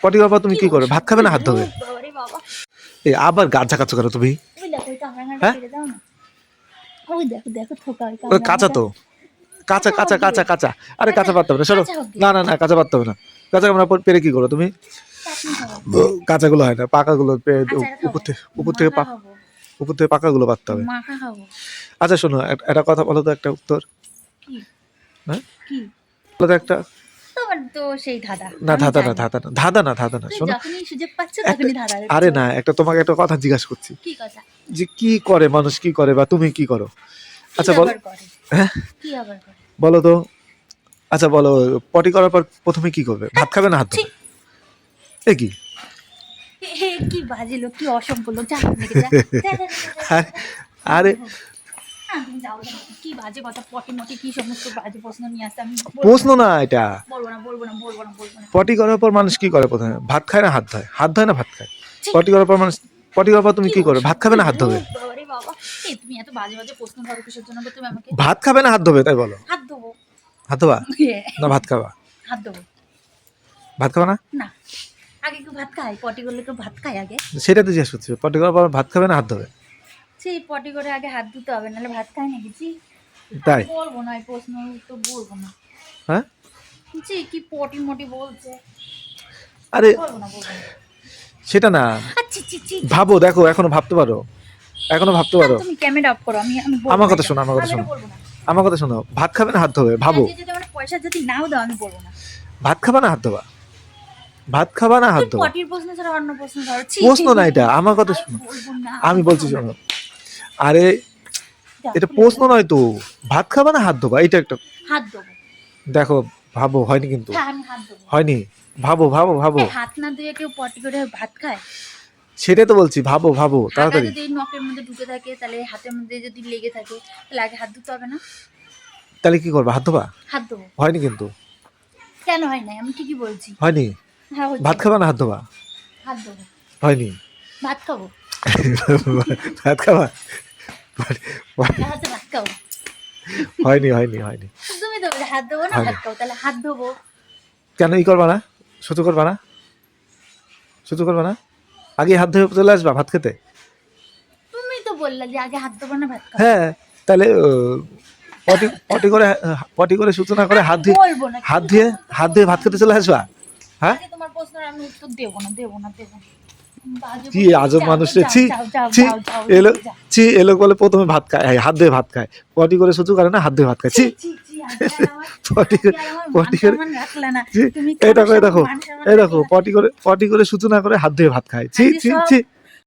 পটি পর তুমি কি করবে? ভাত খাবে না হাত ধোবে? এই আবার গাছ ঝাঁকাচ্ছ কেন তুমি? হ্যাঁ? কাঁচা তো। কাঁচা কাঁচা কাঁচা কাঁচা আরে কাঁচা পারতে হবে না সরো। না না না কাঁচা পারতে হবে না। কাঁচা আমরা পেরে কি করো তুমি? কাঁচাগুলো হয় না পাকাগুলো পেরে উপর থেকে উপর থেকে পাক উপর থেকে পাকাগুলো পারতে হবে। আচ্ছা শোনো একটা কথা বলো তো একটা উত্তর। হ্যাঁ? কি? বলো তো একটা। তোমার তো সেই ধাঁধা। না ধাঁধা না। ধাঁধা না ধাঁধা না ধাঁধা না শোনো। যখনই সুযোগ পাচ্ছ তখনই ধাঁধা আরে না একটা তোমাকে একটা কথা জিজ্ঞাসা করছি। কি কথা? যে কি করে মানুষ কি করে বা তুমি কি করো? আচ্ছা বলো। হ্যাঁ? কি আবার করে? বলো তো। আচ্ছা বলো পটি করার পর প্রথমে কি করবে? ভাত খাবে না হাত। ধোবে এ কি? কি বাজে লোক কি অসভ্য লোক যা এখান থেকে, যা, যা, যা, যা, যা, আরে- হ্যাঁ, তুমি যাও যাও। কি বাজে কথা পটি মটি কি সমস্ত বাজে প্রশ্ন নিয়ে আসতে আমি প্রশ্ন না এটা। বলব না বলব না বলব না বলব না। পটি করার পর মানুষ কি করে প্রথমে? ভাত খায় না হাত ধোয়? হাত ধোয় না ভাত খায়? পটি করার পর মানুষ পটি করার পর তুমি কি করবে? ভাত খাবে না হাত ধোবে? বাবারে বাবা। এই তুমি এত বাজে বাজে প্রশ্ন করো কিসের জন্য তুমি আমাকে ভাত খাবে না হাত ধোবে তাই বলো। হাত ধোবা। না ভাত খাবা? হাত দেবো ভাত খাবা না? না। আগে ভাত খায় পটি করলে ভাত খায় আগে। সেটা তো জিজ্ঞেস করছি। পটি করার পর ভাত খাবে না হাত ধোবে? সেই পটি করে আগে হাত ধুতে হবে নাহলে ভাত খায় নাকি? জি তাই? বলব না এই প্রশ্ন তো বলব না। হ্যাঁ? জি কি পটি মটি বলছে? আরে বলব না বলব না। সেটা না। আচ্ছা ছি ছি ভাবো দেখো এখনও ভাবতে পারো। এখনও ভাবতে পারো। তুমি ক্যামেরা অফ করো আমি আমি বলব আমার না কথা এটা। শোনো, আমার কথা আমি এটা শোনো। বলব না। আমার কথা শোনো ভাত খাবে না হাত ধোবে ভাবো। আজকে যদি আমার পয়সা যদি নাও দাও আমি বলব না। ভাত খাবা না হাত ধোবা? ভাত খাবা না হাত ধোবা? পটির প্রশ্ন ছাড়া অন্য প্রশ্ন ধরো। ছি, প্রশ্ন ছি, না এটা আমার কথা আমি শোনো। বলব না, আমি বলছি শোনো না। আরে এটা প্রশ্ন নয় তো। ভাত খাবা না হাত ধোবা? এটা একটা হাত দেবো দেখো ভাবো হয়নি কিন্তু। হ্যাঁ আমি হাত দেবো হয়নি? ভাবো ভাবো ভাবো। এই হাত না ধুয়ে কেউ পটি করে ভাত খায়? সেটাই তো বলছি ভাবো ভাবো তাড়াতাড়ি। যদি এই নখের মধ্যে ঢুকে থাকে তাহলে হাতের মধ্যে যদি লেগে থাকে তাহলে আগে হাত ধুতে হবে না? তাহলে কি করবে? হাত ধোবা? হাত দেবো হয়নি কিন্তু। কেন হয় না আমি ঠিকই বলছি। হয়নি? হ্যাঁ। ভাত খাবা না হাত ধোবা? হাত দেবো হয়নি। ভাত খাব? ভাত খাব? হয়নি হয়নি হয়নি। তুমি তো হাত দেবো না হয় না। তাহলে হাত দেবো কেন ই করবা না? সুতো করবা না? সুতো করবা না? আগে হাত ধুয়ে চলে আসবা ভাত খেতে? তুমি তো বললে যে আগে হাত দেবো না ভাত খাব হ্যাঁ তাহলে পটি পটি করে পটি করে সূচনা করে হাত ধুয়ে হাত ধুয়ে হাত ধুয়ে ভাত খেতে চলে আসবা? হ্যাঁ? তোমার প্রশ্নের আমি উত্তর দেবো না দেবো না দেবো না। কি আজব মানুষ রে। ছি ছি এলো। ছি এলো বলে প্রথমে ভাত খায় হাত ধুয়ে ভাত খায়। পটি করে সুচু করে না হাত ধুয়ে ভাত খায়। ছি পটি পটি করে না। এই দেখো এই দেখো এই দেখো পটি করে পটি করে সূচনা করে হাত ধুয়ে ভাত খায়। ছি ছি ছি।